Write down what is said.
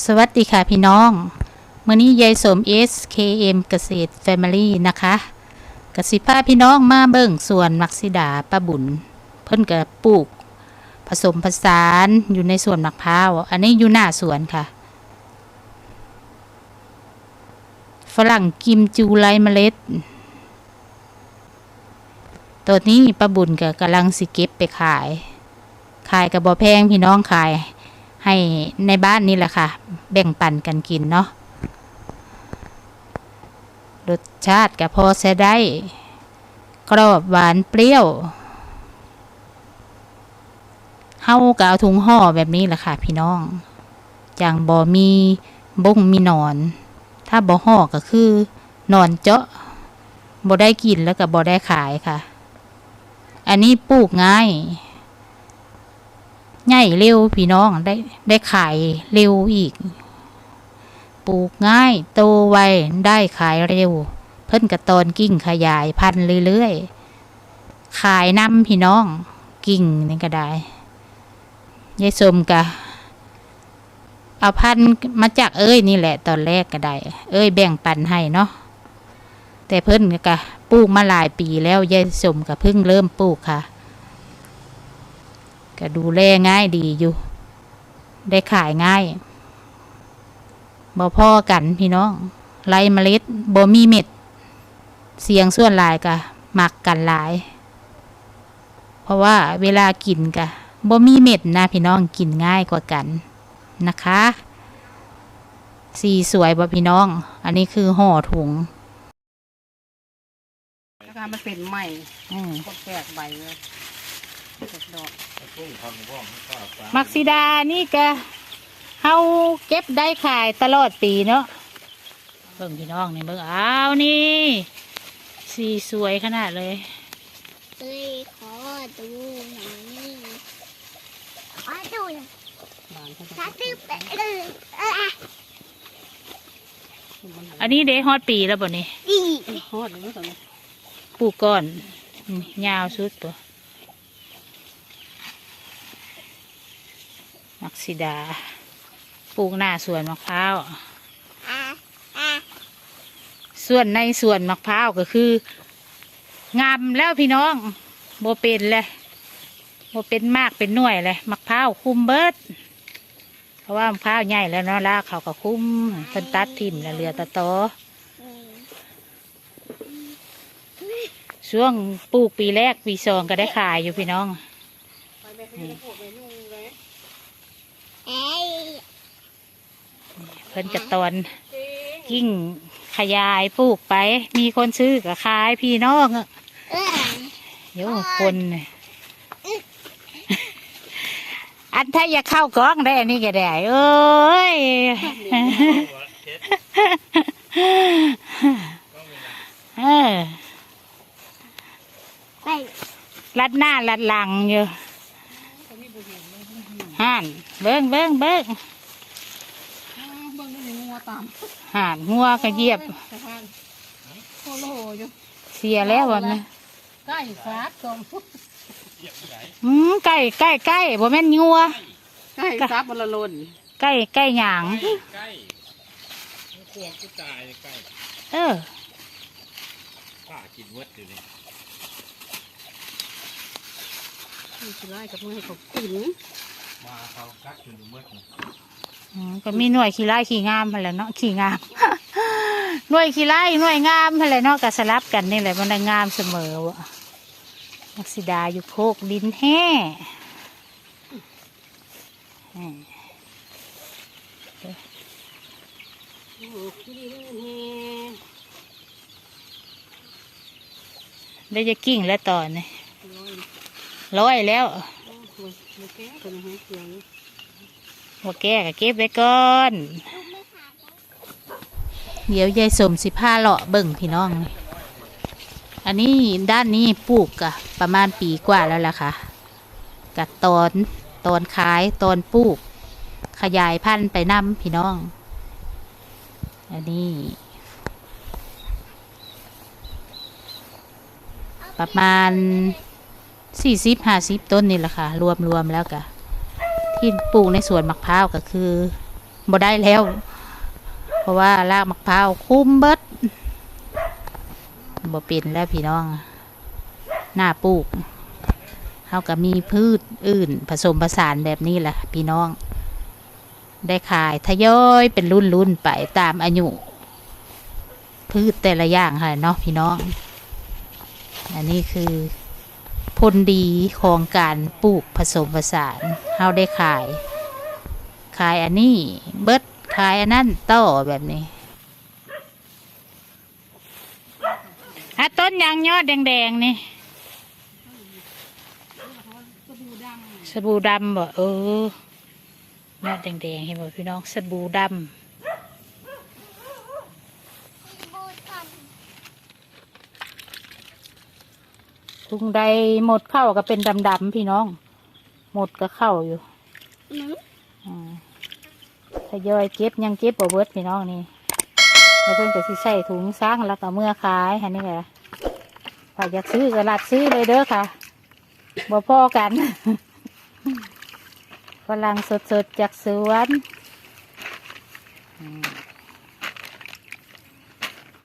สวัสดีค่ะพี่น้องมื้อนี้ยายสม SKM เกษตร Family นะคะกสิพาพี่น้องมาเบิ่งสวนมักซิดาป้าบุญ เพิ่นก็ปลูก ผสมผสานอยู่ในสวนมะพร้าว อันนี้อยู่หน้าสวนค่ะ ฝรั่งกิมจูไรเมล็ด ตัวนี้ป้าบุญก็กำลังสิเก็บไปขาย ขายกับบ่แพงพี่น้องขาย ให้ในบ้านนี่แหละค่ะ แบ่งปันกันกินเนาะรสชาติก็พอใช้ได้ กรอบหวานเปรี้ยวเฮาก็เอาถุงห่อแบบนี้แหละค่ะพี่น้องจังบ่มีบงมีนอน ถ้าบ่ห่อก็คือนอนเจาะบ่ได้กินแล้วก็บ่ได้ขายค่ะ อันนี้ปลูกง่าย ใหญ่เร็วพี่น้องได้ได้ขายเร็วอีก ปลูกง่ายโตไวได้ขายเร็ว เพิ่นกระตอนกิ่งขยายพันเรื่อยๆขายน้ำพี่น้องกิ่งนี่ก็ได้ยายสมกะเอาพันมาจากเอ้ยนี่แหละตอนแรกก็ได้ เอ้ยแบ่งปันให้เนาะแต่เพิ่นก็ปลูกมาหลายปีแล้วยายสมก็เพิ่งเริ่มปลูกค่ะ ก็ดูแลง่ายดีอยู่ ได้ขายง่ายบ่พ่อกันพี่น้องไรเมล็ดบ่มีเม็ด เสียงส่วนหลายกะหมักกันหลาย เพราะว่าเวลากินกะบ่มีเม็ดนะพี่น้องกินง่ายกว่ากันนะคะ สีสวยบ่พี่น้อง อันนี้คือห่อถุงนะคะมันเป็นใหม่อืมก็แตกใบเลย แตกดอกมักซิดานี่ก็เฮาเก็บได้ขายตลอดปีเนาะเบิ่งพี่น้องนี่เบิ่งอ้าวนี่ สีสวยขนาดเลยเอ้ยขอดูหน่อยขอดูหน่อยบานเขาถ้าจะตื้อไปเลยเอออันนี้เด้ฮอดปีแล้วบ่นี่ดีโคตรเลยตอนนี้ปลูกก่อนอืมยาวสุดตัว กซิดา ปลูกหน้าสวนมะพร้าว ส่วนในสวนมะพร้าวก็คือ งามแล้วพี่น้องโบเป็นเลยโบเป็นมากเป็นหน่วยเลยมะพร้าวคุ้มเบิด เพราะว่ามะพร้าวใหญ่แล้วเนาะลากเขาก็คุ้มเพิ่นตัดทิ่มแล้วเหลือตะโตช่วงปลูกปีแรกปีสองก็ได้ขายอยู่พี่น้อง ไปไปเขาจะปลูกไปนุ่งเลย เอ้ย เพิ่นกระตอนยิ่งขยายปลูกไป มีคนซื้อก็ขายพี่น้องอะเออเดี๋ยวคนน่ะอันถ้าอยากเข้ากล้องได้อันนี้ก็ได้เอ้ยเออไปลัดหน้าลัดหลังอยู่ห่านเบิ้งเบิ้งเบิ้ง อ้าวเบิ่งนี่งัวตาม หานงัวก็เหยียบ สะพานโคโลอยู่เสียแล้ววันนี้ใกล้ฟ้าตรงอืมใกล้ใกล้ใกล้บ่แม่นงัวใกล้ฟ้าบลลนใกล้ใกล้หยาง ใกล้พวกก็ตายใกล้เออป้ากินเวดอยู่นี่นี่คือไล่กับมือให้เขากินมาเขากัดอยู่ในเวดนะ อืมก็มีหน่วยขี้ไล่ขี้งามมาแหล้วเนาะขี้งาม หน่วยขี้ไล่หน่วยงามมาแหล้วเนาะก็สลับกันนี่แหละมันได้งามเสมอวะนักสิดาอยู่โคกดินแห่อืมขี้เล่นแฮได้จะกิ้งแล้วตอนนี้ร้อยร้อยแล้ว โอ้โหมันแก้คนให้เสียง หัวแก้ก็เก็บไว้ก่อน เดี๋ยวยายสมสิผ้าเลาะเบิ่งพี่น้อง อันนี้ด้านนี้ปลูกกะประมาณปีกว่าแล้วล่ะค่ะกับตอนตอนขายตอนปลูก ขยายพันธุ์ไปนำพี่น้อง อันนี้ ประมาณสี่สิบห้าสิบต้นนี่แหละค่ะ รวมรวมแล้วกะ ที่ปลูกในสวนมะพร้าวก็คือบ่ได้แล้ว เพราะว่ารากมะพร้าวคุ้มเบิดบ่เป็นแล้วพี่น้อง หน้าปลูกเฮาก็มีพืชอื่น ผสมผสานแบบนี้แหละพี่น้อง ได้ขายทยอยเป็นรุ่นรุ่นๆไปตามอายุ พืชแต่ละอย่างค่ะเนาะพี่น้อง อันนี้คือ ผลดีของการปลูกผสมผสานเฮาได้ขาย ขายอันนี้เบิดขายอันนั้นต่อแบบนี้อะต้นยางยอดแดงๆนี่สบู่ดำบ่เออ ยอดแดงๆเห็นบ่พี่น้องสบู่ดำ บูดก่อน ทุงใดหมดเข้าก็เป็นดำๆพี่น้อง หมดก็เข้าอยู่หนึ่งอืมทยอยเก็บยังเก็บบ่เบิดพี่น้องนี่แล้วเพิ่นก็สิใส่ถุงซังแล้วก็เมื่อขายอันนี้แหละถ้าอยากซื้อก็รัดซื้อเลยเด้อค่ะบ่พอกันฝรั่งสดๆจากสวนอืม